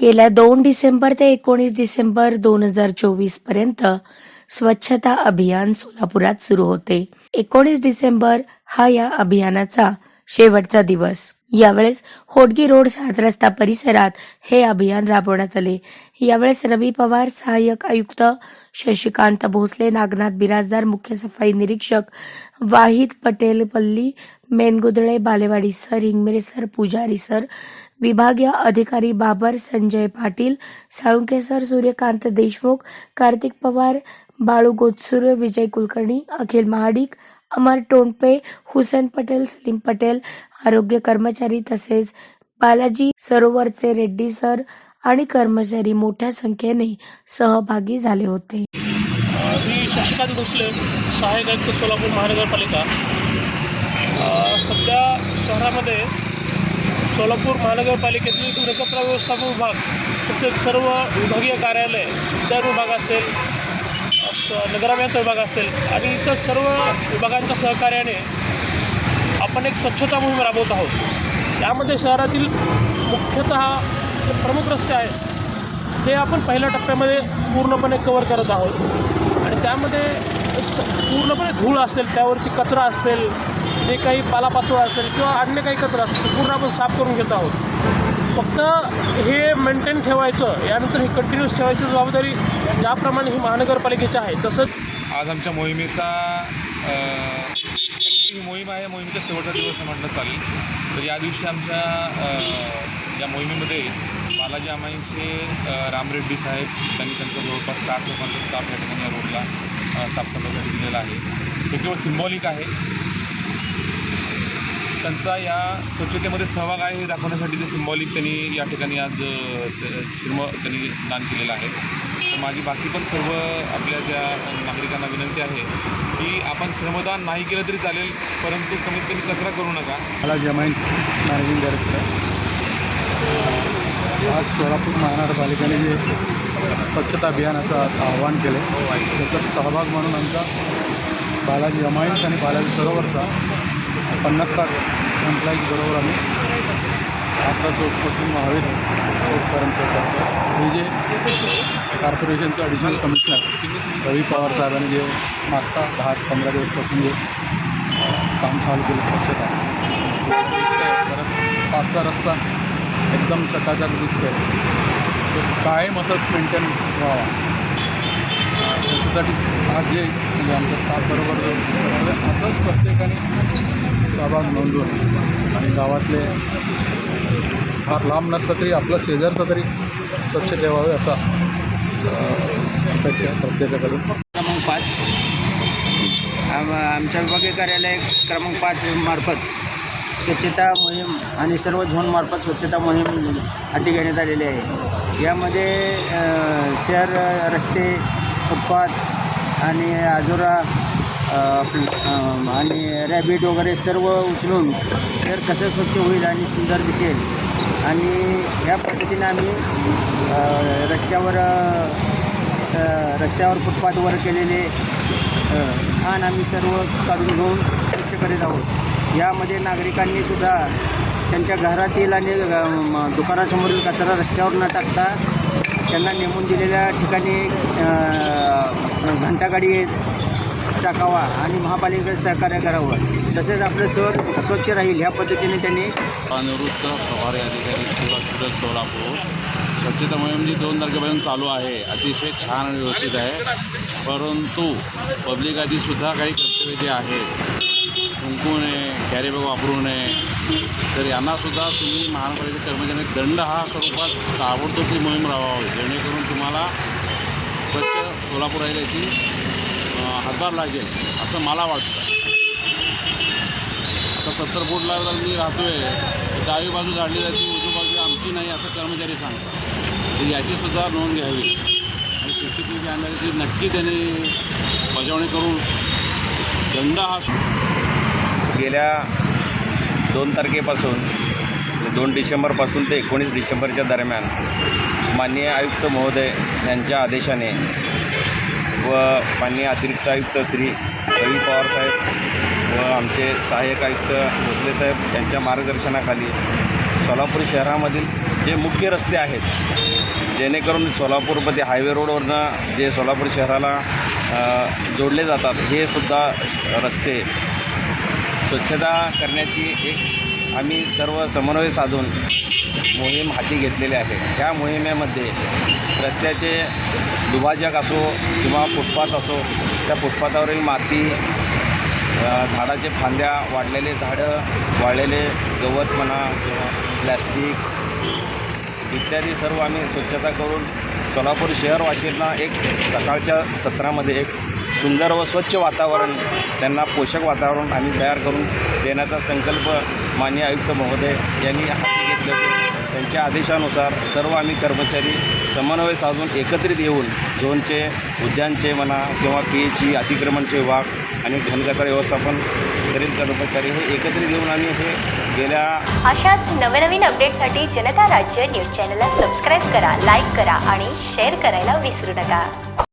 गेल्या दोन डिसेंबर ते एकोणीस डिसेंबर दोन हजार चोवीसपर्यंत स्वच्छता अभियान सोलापुरात सुरू होते. एकोणीस डिसेंबर हा या अभियानाचा शेवटचा दिवस. यावेळेस होडगी रोड सात रस्ता परिसरात हे अभियान राबवण्यात आले. यावेळेस रवी पवार सहाय्यक आयुक्त शशिकांत भोसले नागनाथ बिराजदार मुख्य सफाई निरीक्षक Wahid Patel Palli Mengudale Balewadi sir Hingmire sir Pujari sir विभागीय अधिकारी बाबर संजय पाटील साळुंके सर सूर्यकांत देशमुख कार्तिक पवार बाळू गोतसुर विजय कुलकर्णी अखिल महाडिक अमर टोंडपे हुसेन पटेल सलीम पटेल आरोग्य कर्मचारी तसेच बालाजी सरोवरचे रेड्डी सर आणि कर्मचारी मोठ्या संख्येने सहभागी झाले होते. मी शशिकांत भोसले सहाय्यक आयुक्त सोलापूर महानगरपालिका. सध्या शहरामध्ये सोलापूर महानगरपालिकेतील गृहकचरा व्यवस्थापन विभाग तसेच सर्व विभागीय कार्यालय उद्यान विभाग असेल अ, विभाग असेल आणि इतर सर्व विभागांच्या सहकार्याने आपण एक स्वच्छता मोहीम राबवत आहोत. यामध्ये शहरातील मुख्यतः जे प्रमुख रस्ते आहेत ते आपण पहिल्या टप्प्यामध्ये पूर्णपणे कवर करत आहोत. आणि त्यामध्ये पूर्णपणे धूळ असेल त्यावरची कचरा असेल जे काही पालापाचोळा असेल किंवा अन्य काही कचरा असेल पूर्ण आपण साफ करून घेत आहोत. फक्त हे मेंटेन ठेवायचं यानंतर हे कंटिन्यूस ठेवायची जबाबदारी ज्याप्रमाणे ही महानगरपालिकेची आहे तसंच आज आमच्या मोहिमेचा ही मोहीम आहे मोहिमेचा शेवटचा दिवस म्हटलं चालेल. तर या दिवशी आमच्या या मोहिमेमध्ये बालाजी अमाईंचे अ, रामरेड्डी साहेब त्यांनी त्यांचा जवळपास साठ लोकांचा स्टाफ या ठिकाणी या रोडला अ, साफसफाईसाठी दिलेला आहे. हे केवळ सिम्बॉलिक आहे. त्यांचा या स्वच्छतेमध्ये सहभाग आहे हे दाखवण्यासाठी जे सिम्बॉलिक त्यांनी या ठिकाणी आज श्रम त्यांनी दान केलेलं आहे. तर माझी बाकी पण सर्व आपल्या ज्या नागरिकांना विनंती आहे की आपण श्रमदान नाही केलं तरी चालेल परंतु कमीत कमी कचरा करू नका. मला जमाईन्स मॅनेजिंग डायरेक्टर. आज सोलापूर महानगरपालिकेने जे स्वच्छता अभियानाचं आवाहन केलं. केले त्याच्यात सहभाग म्हणून आमचा बालाजी अमाईन्स आणि बालाजी सरोवरचा पन्नास साठ एम्प्लॉईज बरोबर आम्ही. आपला चौकपासून महावीर चौकपर्यंत करतो हे जे कॉर्पोरेशनचे ॲडिशनल कमिशनर रवी पवार साहेबांनी जे मागचा दहा पंधरा दिवसपासून जे काम चालू केलं स्वच्छता. परत पाचचा रस्ता एकदम चकाचक दिसतोय. तो कायम असंच मेंटेन व्हावा. त्याच्यासाठी आज जे म्हणजे आमच्या स्टाफ बरोबर असंच प्रत्येकाने सहभाग नोंदवून आणि गावातले फार लांब नसलं तरी आपलं शेजारचं तरी स्वच्छ ठेवावे असा अपेक्षा प्रत्येकाकडून. क्रमांक पाच. आम आमच्या विभागीय कार्यालय क्रमांक पाच मार्फत स्वच्छता मोहीम आणि सर्व झोनमार्फत स्वच्छता मोहीम हाती घेण्यात आलेली आहे. यामध्ये शहर रस्ते फुटपाथ आणि आजोरा आणि रॅबिट वगैरे सर्व उचलून शहर कसं स्वच्छ होईल आणि सुंदर दिसेल. आणि ह्या पद्धतीने आम्ही रस्त्यावर रस्त्यावर फुटपाथवर केलेले खाण आम्ही सर्व काढून घेऊन स्वच्छ करीत आहोत. यामध्ये नागरिकांनी सुद्धा त्यांच्या घरातील आणि दुकानासमोरील कचरा रस्त्यावर न टाकता त्यांना नेमून दिलेल्या ठिकाणी घंटागाडी टाकावा आणि महापालिकेत सहकार्य करावं तसेच आपलं शहर स्वच्छ राहील ह्या पद्धतीने त्यांनी निवृत्त प्रभारी अधिकारी हॉस्पिटल सोलापूर. स्वच्छता मोहीम जी दोन तारखेपर्यंत चालू आहे. अतिशय छान आणि व्यवस्थित आहे. परंतु पब्लिकाची सुद्धा काही कर्तव्य जे आहेत कुंकू नये कॅरीबॅग वापरू नये. तर यांनासुद्धा तुम्ही महानगरपालिका कर्मचाऱ्यांनी दंड हा स्वरूपात ताबडतोब ती मोहीम राहावी जेणेकरून तुम्हाला स्वच्छ सोलापूर राहिल्याची हातभार लागेल असं मला वाटतं. आता सत्तर फूटला जर मी राहतो आहे डावी बाजू झाडली जाते उजवी बाजू आमची नाही असं कर्मचारी सांगतात. तर याचीसुद्धा नोंद घ्यावी. आणि सी सी टी व्ही कॅमेऱ्याची नक्की त्यांनी बजावणी करून दंड हा गेल्या दोन तारखेपासून दोन डिसेंबरपासून ते एकोणीस डिसेंबरच्या दरम्यान माननीय आयुक्त महोदय यांच्या आदेशाने व माननीय अतिरिक्त आयुक्त श्री रवी पवार साहेब व आमचे सहाय्यक आयुक्त भोसले साहेब यांच्या मार्गदर्शनाखाली सोलापूर शहरामधील जे मुख्य रस्ते आहेत जेणेकरून सोलापूरमध्ये हायवे रोडवरनं जे सोलापूर शहराला जोडले जातात हे सुद्धा रस्ते स्वच्छता करण्याची एक आम्ही सर्व समन्वय साधून मोहीम हाती घेतलेली आहे. त्या मोहिमेमध्ये रस्त्याचे दुभाजक असो किंवा फुटपाथ असो त्या फुटपाथावरील माती झाडाचे फांद्या वाढलेले झाडं वाढलेले गवत म्हणा किंवा प्लॅस्टिक इत्यादी सर्व आम्ही स्वच्छता करून सोलापूर शहरवासींना एक सकाळच्या सत्रामध्ये एक सुंदर व स्वच्छ वातावरण त्यांना पोषक वातावरण आम्ही तयार करून देण्याचा संकल्प माननीय आयुक्त महोदय यांनी हाती त्यांच्या आदेशानुसार सर्व आम्ही कर्मचारी समन्वय साधून एकत्रित येऊन झोनचे उद्यानचे म्हणा किंवा पी एची अतिक्रमणचे विभाग आणि घनकचरा व्यवस्थापन करील कर्मचारी हे एकत्रित येऊन आम्ही हे गेल्या अशाच नवनवीन अपडेटसाठी जनता राज्य न्यूज चॅनलला सबस्क्राईब करा लाईक करा आणि शेअर करायला विसरू नका.